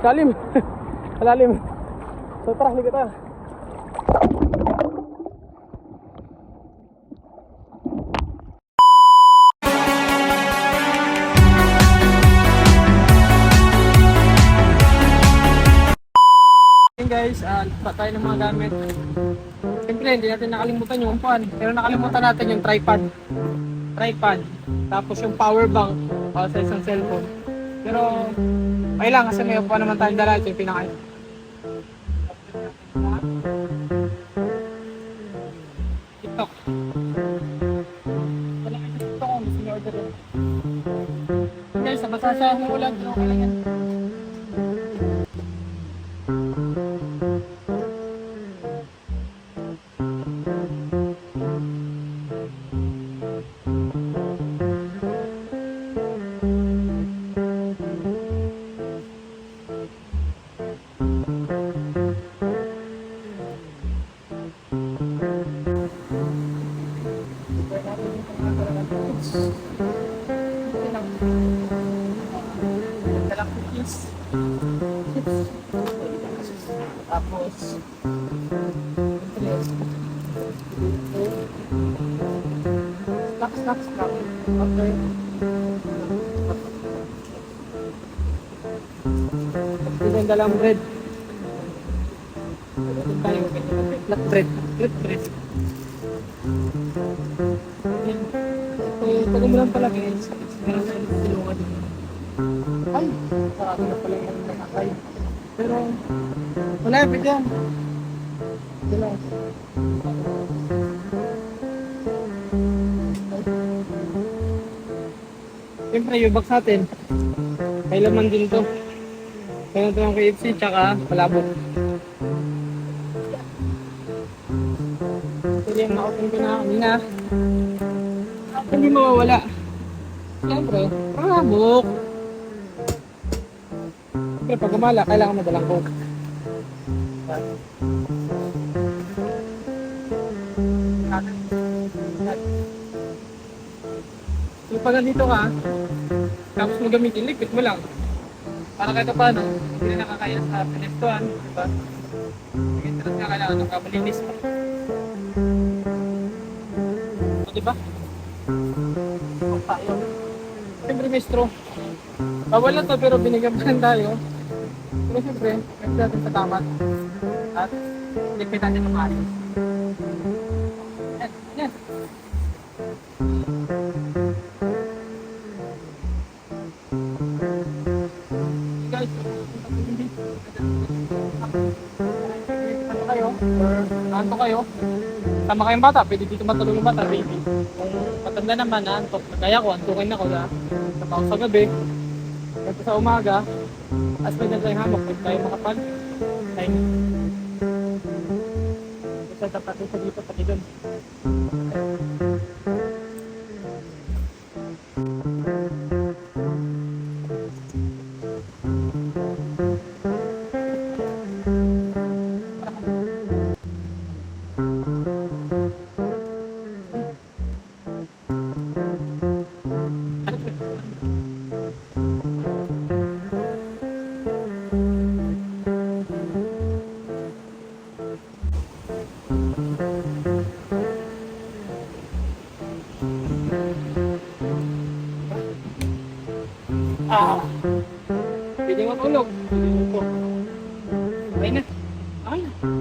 Lalim. Lalim. So tara, ligat tayo. Guys, uh, pa tayo ng mga gamit. Siyempre, hindi natin nakalimutan yung upuan. Pero nakalimutan natin yung tripod. Tripod. Tapos yung power bank uh, sa isang cellphone. Pero, okay lang kasi may upuan naman tayong dala. Ito yung pinaka TikTok. Wala kayo sa TikTok kung gusto niyo order. Guys, sa basasa ng ulan, okay lang yan. Snacks, snacks, snacks. Okay. Tapos yung dalang bread. Flat bread. Flat bread. Yan. Eh, taga mo lang pala guys. Meron tayo ng tulungan dito. Ay, sarado na pala yung nakakay. Pero, wala epid yan. Siyempre, yung box natin, may din to. Meron to ng KFC, tsaka palabok. Ito yung ko na kanina. Hindi mawawala. Siyempre, palabok. Siyempre, pag gumala, kailangan madalang coke. Pag nandito ka, tapos mo gamitin, lipit mo lang. Para kahit paano, hindi na nakakaya sa pinestuan, di ba? Sige, talagang nga kailangan ng kamalinis pa. O, di ba? O, tayo. Siyempre may straw. Bawal na to pero binigyan tayo. Pero siyempre, natin sa tamat. At lipit natin ng ayos. Tama kayong bata, pwede dito matulog yung bata, baby. Kung matanda naman, naantok, kaya ko, antukin ako na trabaho sa gabi, ito sa umaga, as may naglayang hamok, pwede tayo makapag time. Kasi tapat sa dito, pati doon. Nandito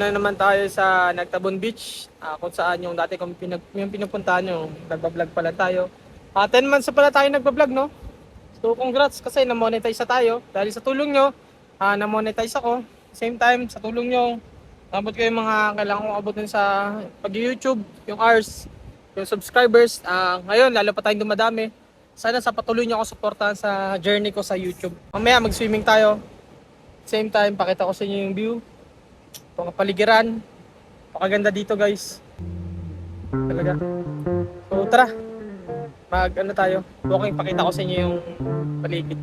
na naman tayo sa Nagtabon Beach, ah, kung saan yung dati kong pinag, yung pinupuntahan yung nagbablog pala tayo. Ah, 10 months na pala tayo nagbablog, no? So, congrats kasi na-monetize na tayo. Dahil sa tulong nyo, ah, na-monetize ako. Same time, sa tulong nyo, abot ko yung mga kailangan kong abutin sa pag-YouTube, yung hours, yung subscribers. Ah, ngayon, lalo pa tayong dumadami. Sana sa patuloy nyo ako supportahan sa journey ko sa YouTube. Mamaya, mag-swimming tayo. Same time, pakita ko sa inyo yung view. Ito ang paligiran. Pakaganda dito guys. Talaga. So tara. Mag ano tayo. Walking pakita ko sa inyo yung paligid.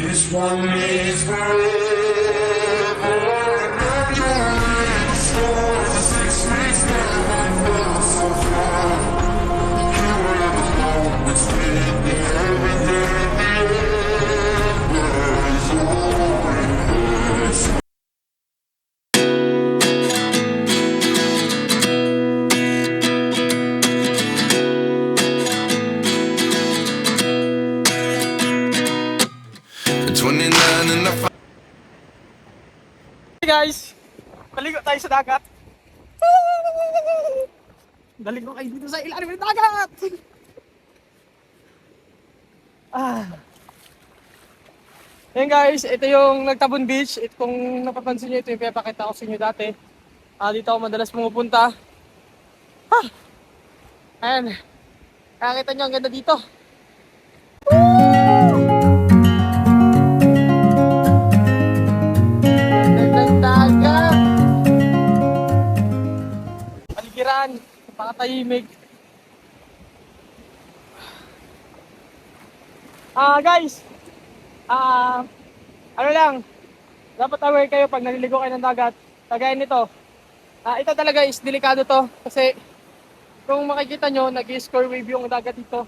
This one is forever. Guys! Maligo tayo sa dagat. Daligo kayo dito sa ilalim ng dagat! Ah. Ayan guys, ito yung Nagtabon Beach. Ito, kung napapansin nyo, ito yung pinapakita ko sa inyo dati. Ah, dito ako madalas pumupunta. Ah! Ayan. Nakakita nyo, ang ganda dito. Ganda ng dagat. Paligiran, napakatahimik. Ah, guys. Ah, ano lang. Dapat aware kayo pag naliligo kayo ng dagat. Kagaya nito. Ah, ito talaga is delikado to kasi kung makikita nyo, nag-score wave yung dagat dito.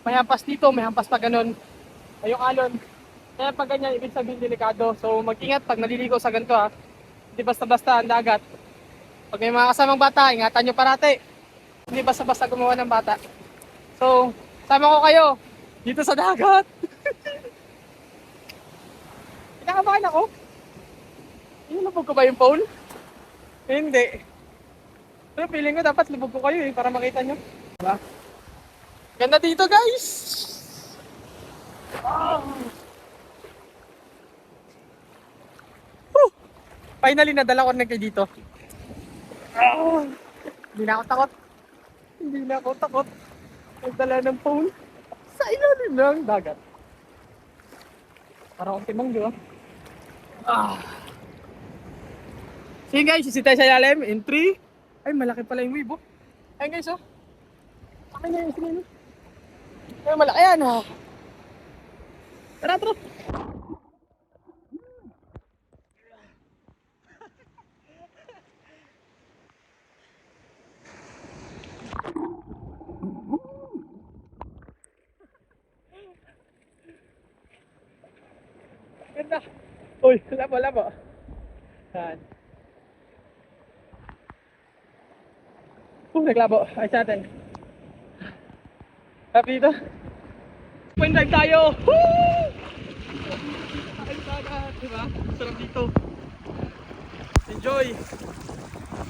May hampas dito, may hampas pa ganun. Ay, yung alon. Kaya pag ganyan, ibig sabihin delikado. So mag-ingat pag naliligo sa ganito ha. Hindi basta-basta ang dagat. Pag may mga kasamang bata, ingatan nyo parate. Hindi basta-basta gumawa ng bata. So, sama ko kayo dito sa dagat. Kinakabahan ako. Inulubog ko ba yung phone? Hindi. Pero feeling ko dapat lubog ko kayo eh, para makita nyo. Diba? Ganda dito guys! Ah. Whew! Finally, nadala ko na kayo dito. Ah. Hindi na ako takot. Hindi na ako takot. Nagdala ng phone sa ilalim ng dagat. Parang akong timang, di? Ah. Sige guys, sisita sa ilalim in 3. Ay, malaki pala yung wave, oh. Ayun guys, oh. Akin na yung screen. Ay, malaki yan, oh. Tara, tara. Ganda. Uy, labo, labo. Yan. Oh, naglabo. Ay, sa atin. Happy dito. Point drive tayo! Woo! Ay, dagat, diba? Sarap dito. Enjoy!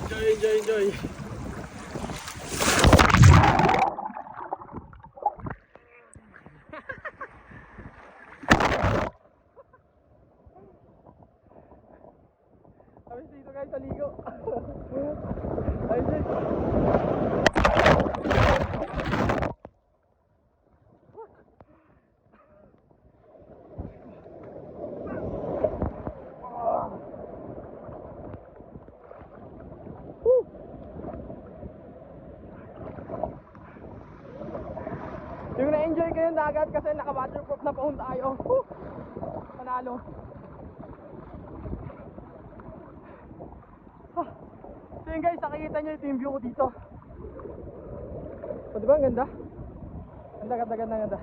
Enjoy, enjoy, enjoy. Ayos dito guys, aligo. Ayos dito. Yung yung dagat kasi naka-waterproof na phone tayo. Woo! Panalo. Ah. So yun guys, nakikita nyo ito yung view ko dito. O diba ang ganda? Ganda, ganda, ganda.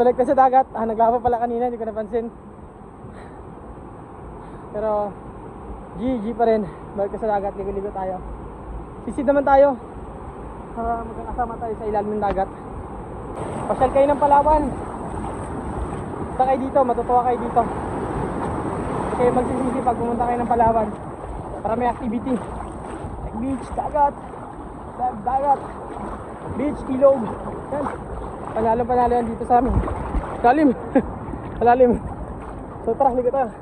Balik na sa dagat. Ah, naglaba pala kanina, hindi ko napansin. Pero, GG pa rin. Balik na sa dagat, ligo-ligo tayo. Sisid naman tayo. Para magkakasama tayo sa ilalim ng dagat. Pasyal kayo ng Palawan. Punta kayo dito, matutuwa kayo dito. Hindi kayo magsisisi pag pumunta kayo ng Palawan. Para may activity. Like beach, dagat, dag- dagat, beach, ilog. Yan. Panalo panalo yan dito sa amin. Lalim. Malalim. So tara, ligot tayo.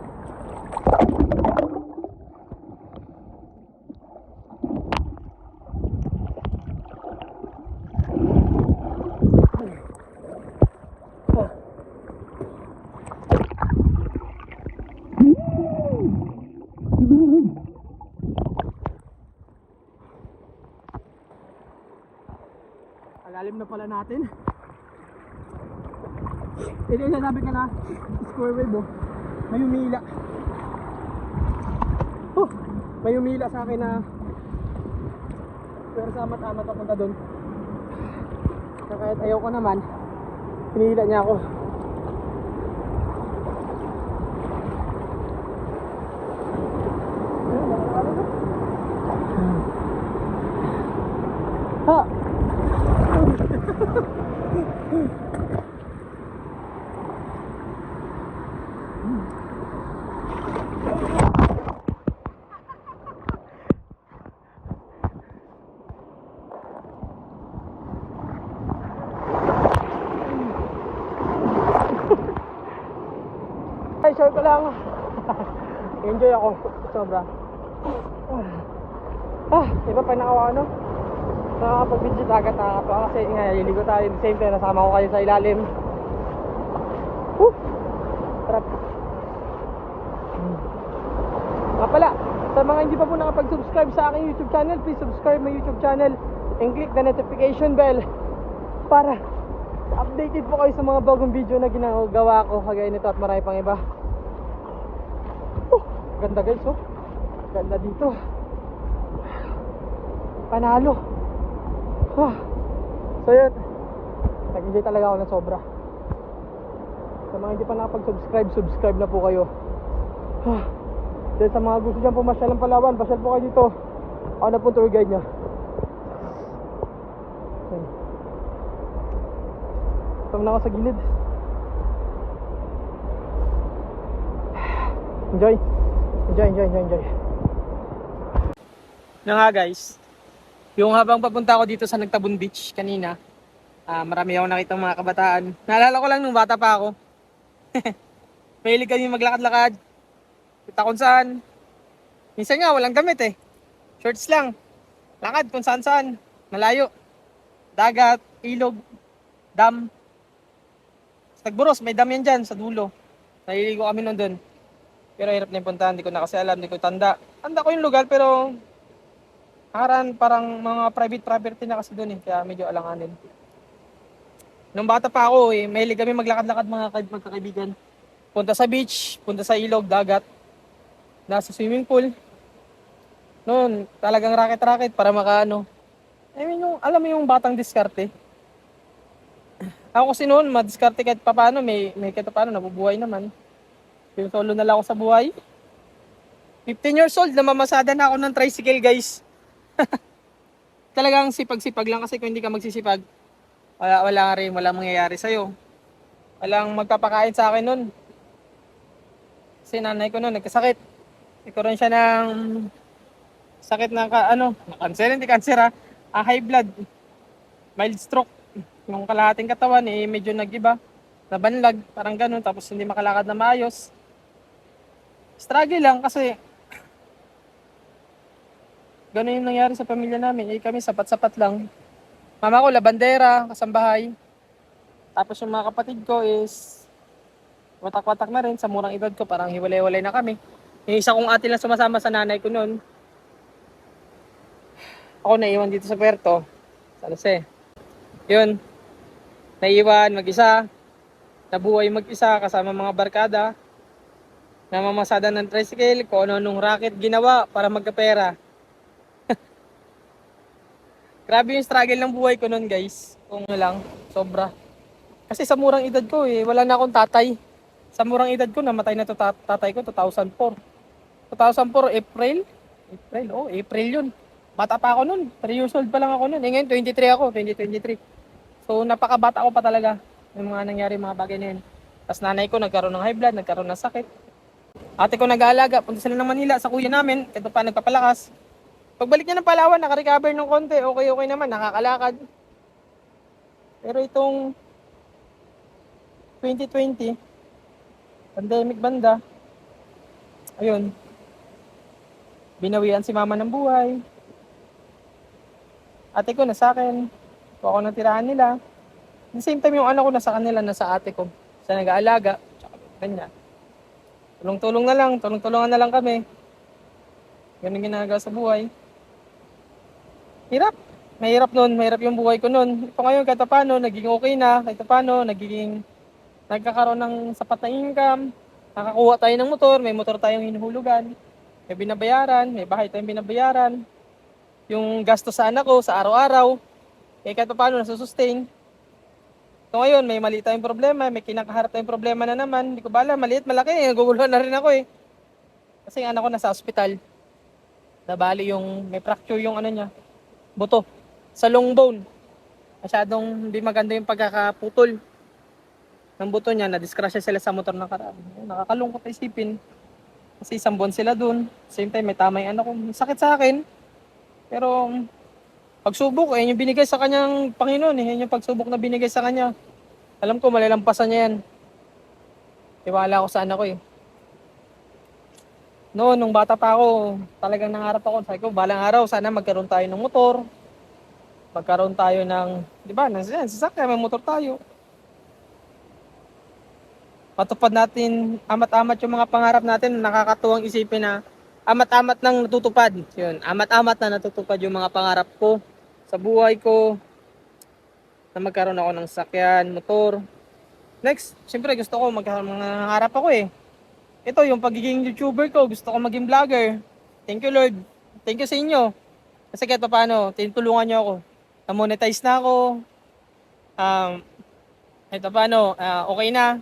Alalim na pala natin. Ito yung sinabi ka na, square wave oh. May umila. Oh, may umila sa akin na pero sa amat-amat papunta doon. Na kahit ayaw ko naman, pinila niya ako. Short ko lang. Enjoy ako. Sobra. Ah, iba pa nakawa ano? Nakakapag-video dagat nakakatawa kasi nga liligo tayo the same time nasama ko kayo sa ilalim. Woo! Sarap. Hmm. Nga pala, sa mga hindi pa po nakapag-subscribe sa aking YouTube channel, please subscribe my YouTube channel and click the notification bell para updated po kayo sa mga bagong video na ginagawa ko kagaya nito at marami pang iba. Oh, ganda guys oh. Ganda dito. Panalo. Ah. So yun. Nag-enjoy talaga ako ng sobra. Sa mga hindi pa nakapag-subscribe, subscribe na po kayo. Ah. Then sa mga gusto dyan pumasyal ng Palawan, pasyal po kayo dito. Ako na po tour guide nyo. Yan. Tama na ako sa gilid. Enjoy. Enjoy, enjoy, enjoy, enjoy. Na nga guys, yung habang papunta ako dito sa Nagtabon Beach kanina, ah marami ako nakita mga kabataan. Naalala ko lang nung bata pa ako. Mahilig kami maglakad-lakad. Kita kung saan. Minsan nga walang damit eh. Shorts lang. Lakad kung saan saan. Malayo. Dagat, ilog, dam. Sa Tagburos, may dam yan dyan sa dulo. Naliligo kami nun dun. Pero hirap na yung puntahan, hindi ko na kasi alam, hindi ko tanda. Tanda ko yung lugar pero Haran parang mga private property na kasi doon eh, kaya medyo alanganin. Nung bata pa ako eh, mahilig kami maglakad-lakad mga kaib- magkakaibigan. Punta sa beach, punta sa ilog, dagat, nasa swimming pool. Noon, talagang racket-racket para makaano. I mean, yung, alam mo yung batang diskarte. Ako kasi noon, madiskarte kahit pa paano, may, may kahit pa paano, nabubuhay naman. Yung solo na lang ako sa buhay. 15 years old, namamasada na ako ng tricycle guys talagang sipag-sipag lang kasi kung hindi ka magsisipag, wala, wala nga rin, wala mangyayari sa'yo. Walang magpapakain sa akin nun. Kasi nanay ko nun, nagkasakit. Nagkaroon siya ng sakit na ka, ano, cancer, hindi cancer ha, ah, high blood, mild stroke. Yung kalahating katawan, eh, medyo nag-iba, nabanlag, parang ganun, tapos hindi makalakad na maayos. Struggle lang kasi Ganun yung nangyari sa pamilya namin. Eh kami sapat-sapat lang. Mama ko labandera, kasambahay. Tapos yung mga kapatid ko is watak-watak na rin sa murang edad ko. Parang hiwalay-walay na kami. Yung isa kong ate lang sumasama sa nanay ko noon. Ako naiwan dito sa Puerto. Sa Jose. Yun. Naiwan mag-isa. Nabuhay mag-isa kasama mga barkada. Namamasada ng tricycle. Kung ano-anong racket ginawa para magkapera. Grabe yung struggle ng buhay ko noon, guys. Kung ano lang, sobra. Kasi sa murang edad ko eh, wala na akong tatay. Sa murang edad ko, namatay na to tat- tatay ko 2004. 2004, April? April, oh, April yun. Bata pa ako noon. 3 years old pa lang ako noon. Eh ngayon, 23 ako, 2023. So napakabata ko pa talaga yung mga nangyari mga bagay na yun. Tapos nanay ko nagkaroon ng high blood, nagkaroon ng sakit. Ate ko nag-aalaga, punta sila ng Manila sa kuya namin, ito pa nagpapalakas. Pagbalik niya ng Palawan, nakarecover ng konti, okay okay naman, nakakalakad. Pero itong 2020, pandemic banda, ayun, binawian si mama ng buhay. Ate ko na sa akin, ako natirahan nila. At the same time, yung anak ko na sa kanila, nasa ate ko. Sa nag-aalaga, tsaka ganyan. Tulong-tulong na lang, tulong-tulungan na lang kami. Ganun ginagawa sa buhay. Hirap. Mahirap nun, mahirap yung buhay ko nun. Ito ngayon, kahit paano, naging okay na. Kahit paano, nagiging, nagkakaroon ng sapat na income. Nakakuha tayo ng motor, may motor tayong hinuhulugan. May binabayaran, may bahay tayong binabayaran. Yung gasto sa anak ko, sa araw-araw. Eh, kahit paano, nasusustain. So ngayon, may mali tayong problema, may kinakaharap tayong problema na naman. Hindi ko bala, maliit, malaki. Naguguluhan na rin ako eh. Kasi yung anak ko nasa ospital. Nabali yung, may fracture yung ano niya, buto. Sa long bone. Masyadong hindi maganda yung pagkakaputol ng buto niya. Na-discrasya sila sa motor na karaan. Nakakalungkot na isipin. Kasi isang buwan sila dun. Same time, may tama yung anak ko. Sakit sa akin. Pero, pagsubok, eh, yung binigay sa kanyang Panginoon, eh, yun yung pagsubok na binigay sa kanya. Alam ko, malalampasan niya yan. Tiwala ako sa anak ko eh. Noon, nung bata pa ako, talagang nangarap ako. Sabi ko, balang araw, sana magkaroon tayo ng motor. Magkaroon tayo ng, di ba, ng yan, sasakyan, may motor tayo. Matupad natin, amat-amat yung mga pangarap natin, nakakatuwang isipin na amat-amat nang natutupad. Yun, amat-amat na natutupad yung mga pangarap ko sa buhay ko. Na magkaroon ako ng sakyan, motor. Next, syempre gusto ko magkaroon ako eh. Ito yung pagiging YouTuber ko, gusto ko maging vlogger. Thank you Lord. Thank you sa inyo. Kasi kahit pa paano, tinutulungan niyo ako. Na-monetize na ako. Um, kahit pa paano, ah, okay na.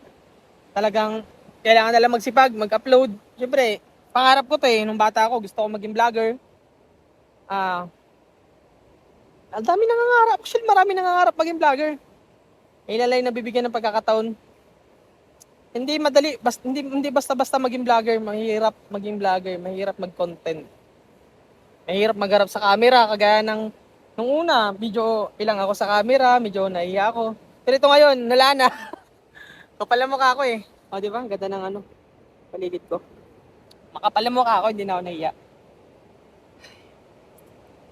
Talagang kailangan na lang magsipag, mag-upload. Syempre, pangarap ko to eh, nung bata ako, gusto ko maging vlogger. Ah, ang dami nangangarap. Actually, marami nangangarap maging vlogger. Ilalay na bibigyan ng pagkakataon. Hindi madali, bas, hindi, hindi basta-basta maging vlogger. Mahirap maging vlogger, mahirap mag-content. Mahirap magharap sa camera, kagaya ng nung una, video ilang ako sa camera, medyo naiya ako. Pero ito ngayon, nala na. Kapal ang mukha ko eh. O, di ba? Ang Ganda ng ano, paligid ko. Makapal ang mukha ako, hindi na ako nahiya.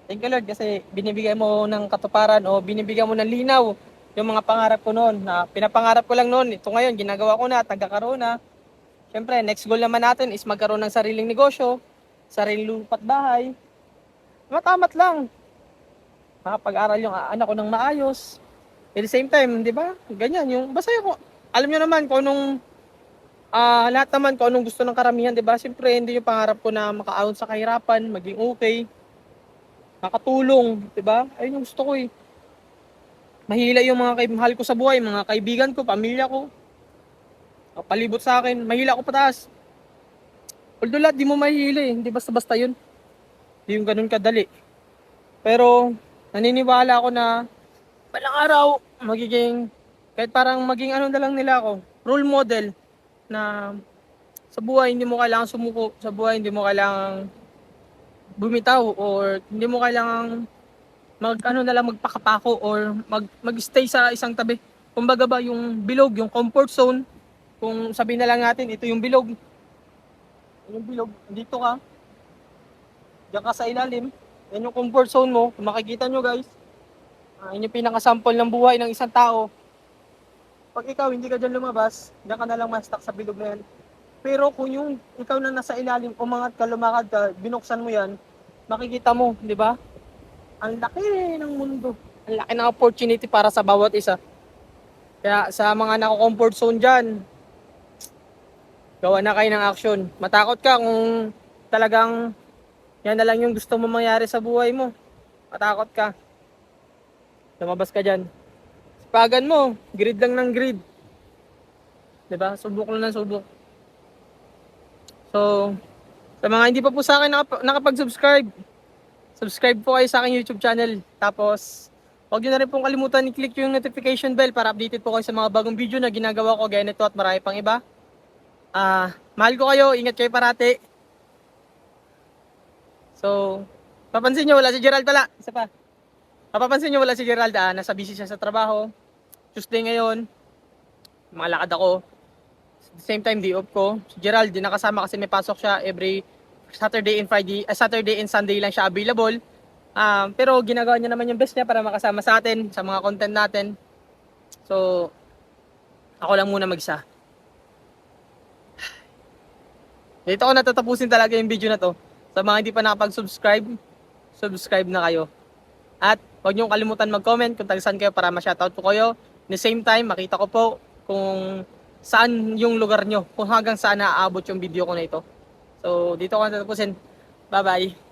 Thank you Lord kasi binibigay mo ng katuparan o binibigyan mo ng linaw yung mga pangarap ko noon na pinapangarap ko lang noon. Ito ngayon, ginagawa ko na, tagakaroon na. Siyempre, next goal naman natin is magkaroon ng sariling negosyo, sariling lupat bahay. Matamat lang. Makapag-aral yung anak ko ng maayos. At the same time, di ba? Ganyan yung, basta yung, alam nyo naman kung anong, ah lahat naman kung anong gusto ng karamihan, di ba? Siyempre, hindi yung pangarap ko na makaahon sa kahirapan, maging okay, makatulong, di ba? Ayun yung gusto ko eh. Mahila yung mga kay mahal ko sa buhay, mga kaibigan ko, pamilya ko. Palibot sa akin, mahila ko pataas. Although lahat di mo mahihila eh, hindi basta-basta yun. Hindi yung ganun kadali. Pero naniniwala ako na balang araw magiging kahit parang maging ano na lang nila ako, role model na sa buhay hindi mo kailangan sumuko, sa buhay hindi mo kailangan bumitaw or hindi mo kailangan mag ano na lang magpakapako or mag magstay sa isang tabi. Kumbaga ba yung bilog, yung comfort zone, kung sabihin na lang natin ito yung bilog. Yung bilog, dito ka. Diyan ka sa ilalim. Yan yung comfort zone mo. Kung makikita nyo guys. Uh, yun yung pinaka-sample ng buhay ng isang tao. Pag ikaw hindi ka dyan lumabas, diyan ka na lang ma-stuck sa bilog na yan. Pero kung yung ikaw na nasa ilalim, umangat ka, lumakad ka, binuksan mo yan, makikita mo, di ba? Ang laki ng mundo. Ang laki ng opportunity para sa bawat isa. Kaya sa mga nako-comfort zone dyan, gawa na kayo ng action. Matakot ka kung talagang yan na lang yung gusto mo mangyari sa buhay mo. Matakot ka. Lumabas ka dyan. Sipagan mo, grid lang ng grid. 'Di ba? Subok lang ng subok. So, sa mga hindi pa po sa akin nakap- nakapag-subscribe, subscribe po kayo sa aking YouTube channel. Tapos, Huwag nyo na rin pong kalimutan i-click yung notification bell para updated po kayo sa mga bagong video na ginagawa ko gaya nito at marami pang iba. Ah, mahal ko kayo, ingat kayo parati. So, papansin nyo wala si Gerald pala, isa pa. Papapansin nyo wala si Gerald, ah, nasa busy siya sa trabaho. Tuesday ngayon, malakad ako. At same time, day off ko. Si Gerald, di nakasama kasi may pasok siya every Saturday and Friday, ah, Saturday and Sunday lang siya available. Um, pero ginagawa niya naman yung best niya para makasama sa atin, sa mga content natin. So, ako lang muna mag-isa. Dito ko natatapusin talaga yung video na to. Sa mga hindi pa nakapag-subscribe, subscribe na kayo. At huwag niyong kalimutan mag-comment kung taga saan kayo para ma-shoutout po kayo. In the same time, makita ko po kung saan yung lugar nyo, kung hanggang saan naaabot yung video ko na ito. So, dito ko natatapusin. Bye-bye.